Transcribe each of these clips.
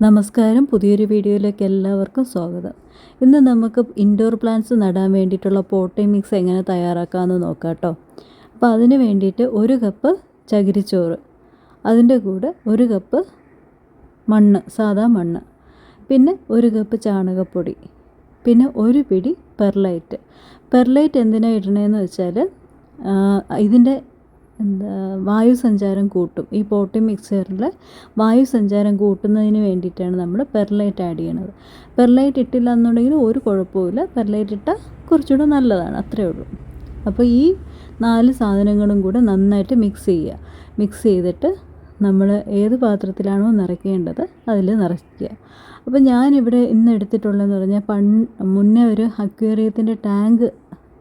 നമസ്കാരം. പുതിയൊരു വീഡിയോയിലേക്ക് എല്ലാവർക്കും സ്വാഗതം. ഇന്ന് നമുക്ക് ഇൻഡോർ പ്ലാന്റ്സ് നടാൻ വേണ്ടിയിട്ടുള്ള പോട്ടി മിക്സ് എങ്ങനെ തയ്യാറാക്കാമെന്ന് നോക്കാം കേട്ടോ അപ്പോൾ അതിന് വേണ്ടിയിട്ട് ഒരു കപ്പ് ചകിരിച്ചോറ് അതിന്റെ കൂടെ ഒരു കപ്പ് മണ്ണ് സാധാ മണ്ണ് പിന്നെ ഒരു കപ്പ് ചാണകപ്പൊടി പിന്നെ ഒരു പിടി പെർലൈറ്റ് പെർലൈറ്റ് എന്തിനാണ് ഇടണേന്ന് വെച്ചാൽ ഇതിന്റെ എന്താ വായു സഞ്ചാരം കൂട്ടും. ഈ പോട്ടി മിക്സറിൽ വായു സഞ്ചാരം കൂട്ടുന്നതിന് വേണ്ടിയിട്ടാണ് നമ്മൾ പെർലൈറ്റ് ആഡ് ചെയ്യണത്. പെർലൈറ്റ് ഇട്ടില്ല എന്നുണ്ടെങ്കിൽ ഒരു കുഴപ്പമില്ല പെർലൈറ്റ് ഇട്ടാൽ കുറച്ചുകൂടെ നല്ലതാണ്. അത്രയേ ഉള്ളൂ. അപ്പോൾ ഈ നാല് സാധനങ്ങളും കൂടെ നന്നായിട്ട് മിക്സ് ചെയ്യുക. മിക്സ് ചെയ്തിട്ട് നമ്മൾ ഏത് പാത്രത്തിലാണോ നിറയ്ക്കേണ്ടത് അതിൽ നിറയ്ക്കുക. അപ്പോൾ ഞാനിവിടെ ഇന്ന് എടുത്തിട്ടുള്ളതെന്ന് പറഞ്ഞാൽ പൺ മുന്നേ ഒരു അക്വേറിയത്തിന്റെ ടാങ്ക്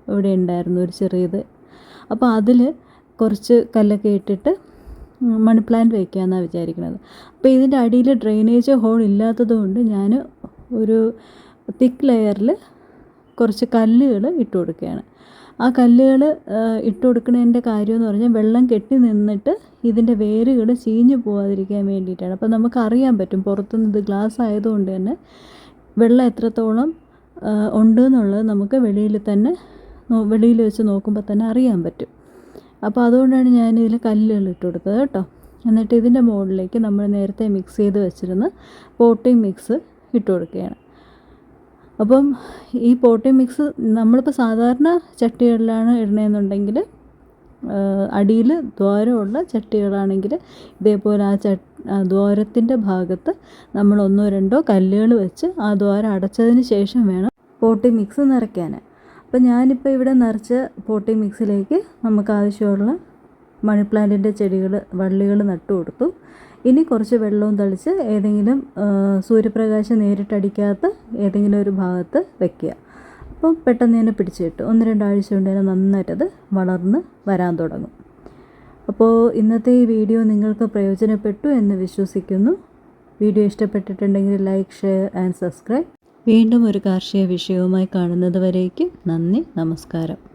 ഇവിടെ ഉണ്ടായിരുന്നു ഒരു ചെറിയത്. അപ്പോൾ അതിൽ കുറച്ച് കല്ലൊക്കെ ഇട്ടിട്ട് മണി പ്ലാന്റ് വയ്ക്കാമെന്നാണ് വിചാരിക്കുന്നത് അപ്പോൾ ഇതിന്റെ അടിയിൽ ഡ്രെയിനേജ് ഹോൾ ഇല്ലാത്തത് കൊണ്ട് ഞാൻ ഒരു തിക്ക് ലെയറിൽ കുറച്ച് കല്ലുകൾ ഇട്ട് കൊടുക്കുകയാണ്. ആ കല്ലുകൾ ഇട്ട് കൊടുക്കുന്നതിന്റെ കാര്യം എന്ന് പറഞ്ഞാൽ വെള്ളം കെട്ടി നിന്നിട്ട് ഇതിന്റെ വേരുകൾ ചീഞ്ഞു പോകാതിരിക്കാൻ വേണ്ടിയിട്ടാണ്. അപ്പോൾ നമുക്ക് അറിയാൻ പറ്റും പുറത്തുനിന്ന് ഇത് ഗ്ലാസ് ആയതുകൊണ്ട് തന്നെ വെള്ളം എത്രത്തോളം ഉണ്ട് എന്നുള്ളത് നമുക്ക് വെളിയിൽ തന്നെ വെളിയിൽ വെച്ച് നോക്കുമ്പോൾ തന്നെ അറിയാൻ പറ്റും. അപ്പോൾ അതുകൊണ്ടാണ് ഞാൻ ഇതിൽ കല്ലുകൾ ഇട്ട് കൊടുത്തത് കേട്ടോ. എന്നിട്ട് ഇതിന്റെ മുകളിലേക്ക് നമ്മൾ നേരത്തെ മിക്സ് ചെയ്ത് വെച്ചിരുന്ന പോട്ടിംഗ് മിക്സ് ഇട്ട് കൊടുക്കുകയാണ്. അപ്പം ഈ പോട്ടിംഗ് മിക്സ് നമ്മളിപ്പോൾ സാധാരണ ചട്ടികളിലാണ് ഇടണമെന്നുണ്ടെങ്കിൽ അടിയിൽ ദ്വാരമുള്ള ചട്ടികളാണെങ്കിൽ ഇതേപോലെ ആ ചട്ട് ദ്വാരത്തിന്റെ ഭാഗത്ത് നമ്മൾ ഒന്നോ രണ്ടോ കല്ലുകൾ വെച്ച് ആ ദ്വാരം അടച്ചതിന് ശേഷം വേണം പോട്ടി മിക്സ് നിറയ്ക്കാൻ. അപ്പോൾ ഞാനിപ്പോൾ ഇവിടെ നിറച്ച പോട്ടി മിക്സിലേക്ക് നമുക്ക് ആവശ്യമുള്ള മണി പ്ലാന്റിന്റെ ചെടികൾ വള്ളികൾ നട്ടു കൊടുത്തു. ഇനി കുറച്ച് വെള്ളവും തളിച്ച് ഏതെങ്കിലും സൂര്യപ്രകാശം നേരിട്ടടിക്കാത്ത ഏതെങ്കിലും ഒരു ഭാഗത്ത് വെക്കുക. അപ്പോൾ പെട്ടെന്ന് തന്നെ പിടിച്ചു കിട്ടും. ഒന്ന് രണ്ടാഴ്ച കൊണ്ട് തന്നെ നന്നായിട്ടത് വളർന്ന് വരാൻ തുടങ്ങും. അപ്പോൾ ഇന്നത്തെ ഈ വീഡിയോ നിങ്ങൾക്ക് പ്രയോജനപ്പെട്ടു എന്ന് വിശ്വസിക്കുന്നു. വീഡിയോ ഇഷ്ടപ്പെട്ടിട്ടുണ്ടെങ്കിൽ ലൈക്ക് ഷെയർ ആൻഡ് സബ്സ്ക്രൈബ്. വീണ്ടും ഒരു കാർഷിക വിഷയവുമായി കാണുന്നത് വരേക്കും നന്ദി നമസ്കാരം.